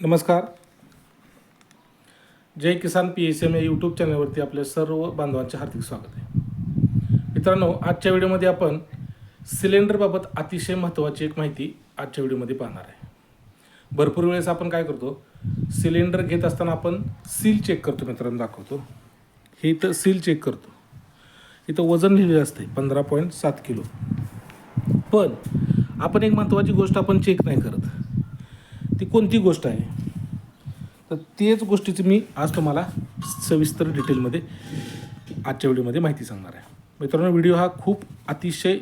नमस्कार. Jai Kisan P S M या YouTube चॅनलवरती आपल्या सर्व बांधवांचे हार्दिक स्वागत आहे. मित्रांनो आजच्या व्हिडिओमध्ये आपण सिलेंडरबाबत अतिशय महत्त्वाची एक माहिती आजच्या व्हिडिओमध्ये पाहणार आहे. भरपूर वेळेस आपण काय करतो सिलेंडर घेत असताना आपण सील चेक करतो मित्रांनो दाखवतो. हे इथं सील चेक करतो. इथं वजन लिहिलेलं असते पंधरा पॉईंट सात किलो. पण आपण एक महत्त्वाची गोष्ट आपण चेक नाही करत. ती कोणती गोष्ट आहे? तर तेच गोष्टीची मी आज तुम्हाला सविस्तर डिटेलमध्ये आजच्या व्हिडिओमध्ये माहिती सांगणार आहे. मित्रांनो व्हिडिओ हा खूप अतिशय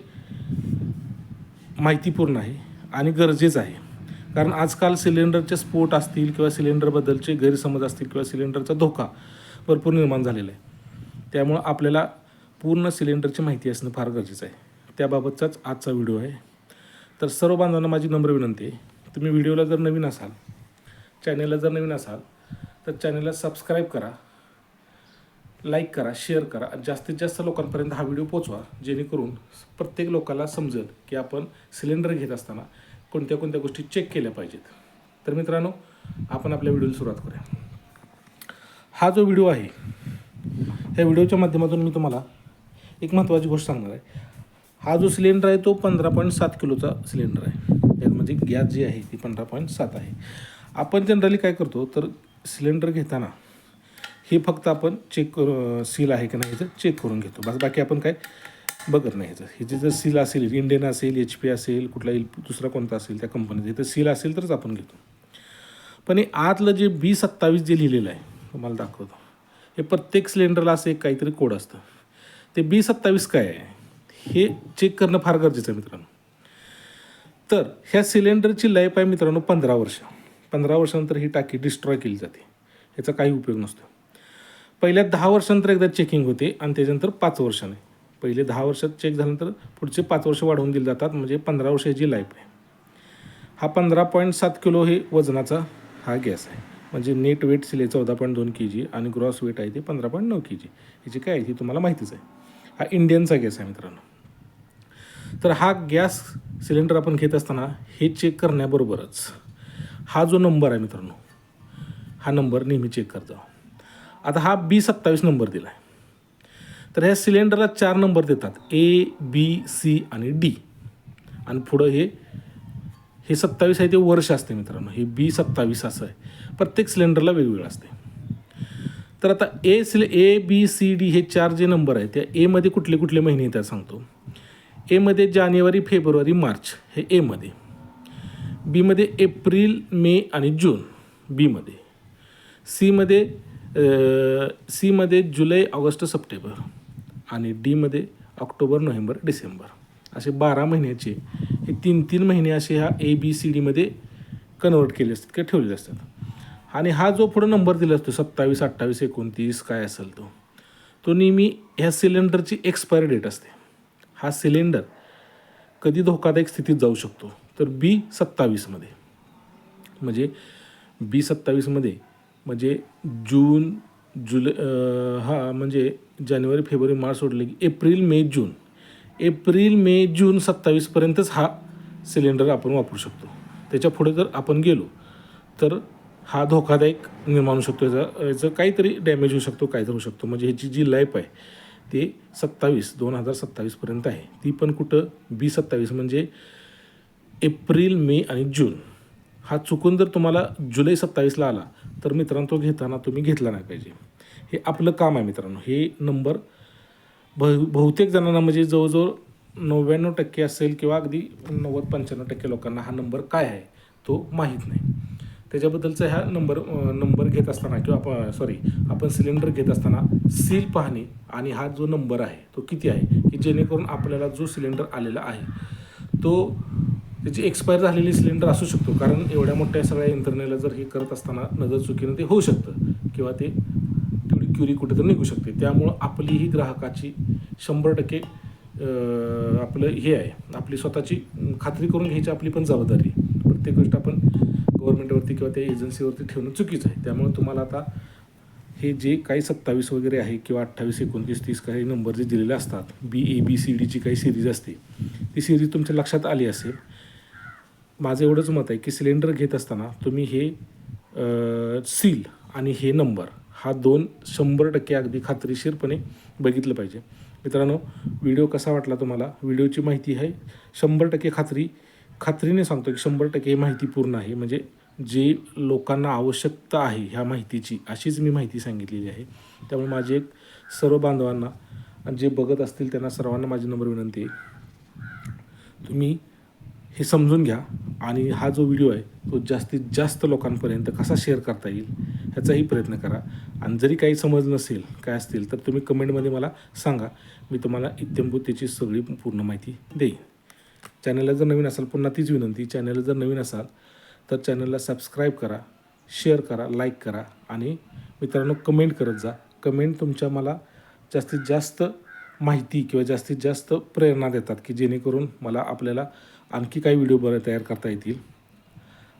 माहितीपूर्ण आहे आणि गरजेचा आहे. कारण आजकाल सिलेंडरचे स्फोट असतील किंवा सिलेंडरबद्दलचे गैरसमज असतील किंवा सिलेंडरचा धोका भरपूर निर्माण झालेला आहे. त्यामुळं आपल्याला पूर्ण सिलेंडरची माहिती असणं फार गरजेचं आहे. त्याबाबतचाच आजचा व्हिडिओ आहे. तर सर्व बांधवांना माझी नम्र विनंती आहे. तुम्ही व्हिडिओला जर नवीन असाल चॅनेलला जर नवीन असाल तर चॅनेलला सबस्क्राईब करा लाईक करा शेअर करा आणि जास्तीत जास्त लोकांपर्यंत हा व्हिडिओ पोचवा जेणेकरून प्रत्येक लोकाला समजेल की आपण सिलेंडर घेत असताना कोणत्या कोणत्या गोष्टी चेक केल्या पाहिजेत. तर मित्रांनो आपण आपल्या व्हिडिओला सुरुवात करूया. हा जो व्हिडिओ आहे ह्या व्हिडिओच्या माध्यमातून मी तुम्हाला एक महत्त्वाची गोष्ट सांगणार आहे. हा जो सिलेंडर आहे तो पंधरा पॉईंट सात किलोचा सिलेंडर आहे. म्हणजे गॅस जी आहे ती पंधरा पॉईंट सात आहे. आपण जनरली काय करतो तर सिलेंडर घेताना हे फक्त आपण चेक कर सील आहे की नाही ह्याचं चेक करून घेतो. बस बाकी आपण काय बघत नाही ह्याचं ह्याचे जर सील असेल इंडियन असेल एच पी असेल कुठला एल दुसरा कोणता असेल त्या कंपनीचं इथं सील असेल तरच आपण घेतो. पण हे आतलं जे बी सत्तावीस जे लिहिलेलं आहे तुम्हाला दाखवतो. हे प्रत्येक सिलेंडरला असं एक काहीतरी कोड असतं. ते बी सत्तावीस काय आहे? हे चेक करणं फार गरजेचं आहे मित्रांनो. तर ह्या सिलेंडरची लाईफ आहे मित्रांनो पंधरा वर्ष. पंधरा वर्षानंतर ही टाकी डिस्ट्रॉय केली जाते. याचा काही उपयोग नसतो. पहिल्या दहा वर्षानंतर एकदा चेकिंग होते आणि त्याच्यानंतर पाच वर्षाने. पहिले दहा वर्षात चेक झाल्यानंतर पुढचे पाच वर्ष वाढवून दिले जातात म्हणजे पंधरा वर्षाची लाईफ आहे हा पंधरा पॉईंट सात किलो हे वजनाचा हा गॅस आहे. म्हणजे नेट वेट सिले चौदा पॉईंट दोन के जी आणि ग्रॉस वेट आहे ते पंधरा पॉईंट नऊ के जी ह्याची काय आहे ती तुम्हाला माहितीच आहे. हा इंडियनचा गॅस आहे मित्रांनो. तर हा गॅस सिलेंडर आपण घेत असताना हे चेक करण्याबरोबरच हा जो नंबर आहे मित्रांनो हा नंबर नेहमी चेक करतो. आता हा बी सत्तावीस नंबर दिला आहे तर ह्या सिलेंडरला चार नंबर देतात ए बी सी आणि डी. आणि पुढं हे हे सत्तावीस आहे ते वर्ष असते मित्रांनो हे बी सत्तावीस असं आहे. प्रत्येक सिलेंडरला वेगवेगळं असते. तर आता ए सिले ए बी सी डी हे चार जे नंबर आहेत त्या एमध्ये कुठले कुठले महिने येतात सांगतो. एमध्ये जानेवारी फेब्रुवारी मार्च. हे एमध्ये बीमध्ये एप्रिल मे आणि जून. बीमध्ये सीमध्ये सीमध्ये जुलै ऑगस्ट सप्टेंबर. आणि डीमध्ये ऑक्टोबर नोव्हेंबर डिसेंबर. असे बारा महिन्याचे हे तीन तीन महिने असे ह्या ए बी सी डीमध्ये कन्वर्ट केले असतात किंवा ठेवलेले असतात. आणि हा जो पुढं नंबर दिला असतो सत्तावीस अठ्ठावीस एकोणतीस काय असेल तो तो नेहमी ह्या सिलेंडरची एक्सपायरी डेट असते. हा सिलेंडर कधी धोकादायक स्थितीत जाऊ शकतो? तर बी सत्तावीसमध्ये. म्हणजे बी सत्तावीसमध्ये म्हणजे जून जुलै हा म्हणजे जानेवारी फेब्रुवारी मार्च सोडले की एप्रिल मे जून. एप्रिल मे जून सत्तावीसपर्यंतच हा सिलेंडर आपण वापरू शकतो. त्याच्या पुढे जर आपण गेलो तर हा धोकादायक निर्माण होऊ शकतो. याचा याचं काहीतरी डॅमेज होऊ शकतो काहीतरी होऊ शकतो. म्हणजे ह्याची जी लाईफ आहे ते सत्तावीस दोन हजार सत्तावीसपर्यंत आहे. ती पण कुठं? बी सत्तावीस म्हणजे एप्रिल मे आणि जून. हा चुकून जर तुम्हाला जुलै सत्तावीसला आला तर मित्रांनो तो घेताना तुम्ही घेतला नाही पाहिजे. हे आपलं काम आहे मित्रांनो. हे नंबर बहु बहुतेक जणांना म्हणजे जवळजवळ नव्याण्णव टक्के असेल किंवा अगदी नव्वद पंच्याण्णव टक्के लोकांना हा नंबर काय आहे तो माहीत नाही. त्याच्याबद्दलचा ह्या नंबर नंबर घेत असताना किंवा आपण सॉरी आपण सिलेंडर घेत असताना सील पाहणे आणि हा जो नंबर आहे तो किती आहे? की जेणेकरून आपल्याला जो सिलेंडर आलेला आहे तो त्याची एक्सपायर झालेली सिलेंडर असू शकतो. कारण एवढ्या मोठ्या सगळ्या यंत्रणेला जर हे करत असताना नजर चुकीनं ते होऊ शकतं किंवा ते तेवढी क्युरी कुठेतरी निघू शकते. त्यामुळं आपली ही ग्राहकाची शंभर टक्के आपलं हे आहे. आपली स्वतःची खात्री करून घ्यायची आपली पण जबाबदारी प्रत्येक गोष्ट आपण गव्हर्नमेंटवरती किंवा त्या एजन्सीवरती ठेवणं चुकीचं आहे. त्यामुळे तुम्हाला आता हे जे काही सत्तावीस वगैरे आहे किंवा अठ्ठावीस एकोणतीस तीस काही नंबर जे दिलेले असतात बी ए बी सी डीची काही सिरीज असते ती सिरीज तुमच्या लक्षात आली असेल. माझं एवढंच मत आहे की सिलेंडर घेत असताना तुम्ही हे सील आणि हे नंबर हा दोन शंभर टक्के अगदी खात्रीशीरपणे बघितलं पाहिजे. मित्रांनो व्हिडिओ कसा वाटला तुम्हाला? व्हिडिओची माहिती आहे शंभर टक्के खात्री. खात्रीने सांगतो की शंभर टक्के ही माहिती पूर्ण आहे. म्हणजे जे लोकांना आवश्यकता आहे ह्या माहितीची अशीच मी माहिती सांगितलेली आहे. त्यामुळे माझी एक सर्व बांधवांना आणि जे बघत असतील त्यांना सर्वांना माझी नंबर विनंती आहे. तुम्ही हे समजून घ्या आणि हा जो व्हिडिओ आहे तो जास्तीत जास्त लोकांपर्यंत कसा शेअर करता येईल ह्याचाही प्रयत्न करा. आणि जरी काही समज नसेल काय असतील तर तुम्ही कमेंटमध्ये मला सांगा. मी तुम्हाला इत्यंभूत त्याची सगळी पूर्ण माहिती देईन. चॅनलला जर नवीन असाल पुन्हा तीच विनंती चॅनलला जर नवीन असाल तर चॅनलला सबस्क्राईब करा शेअर करा लाईक करा आणि मित्रांनो कमेंट करत जा. कमेंट तुमच्या मला जास्तीत जास्त माहिती किंवा जास्तीत जास्त प्रेरणा देतात की जेणेकरून मला आपल्याला आणखी काही व्हिडिओ बरं तयार करता येतील.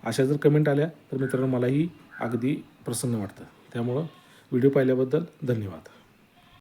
अशा जर कमेंट आल्या तर मित्रांनो मलाही अगदी प्रसन्न वाटतं. त्यामुळं व्हिडिओ पाहिल्याबद्दल धन्यवाद.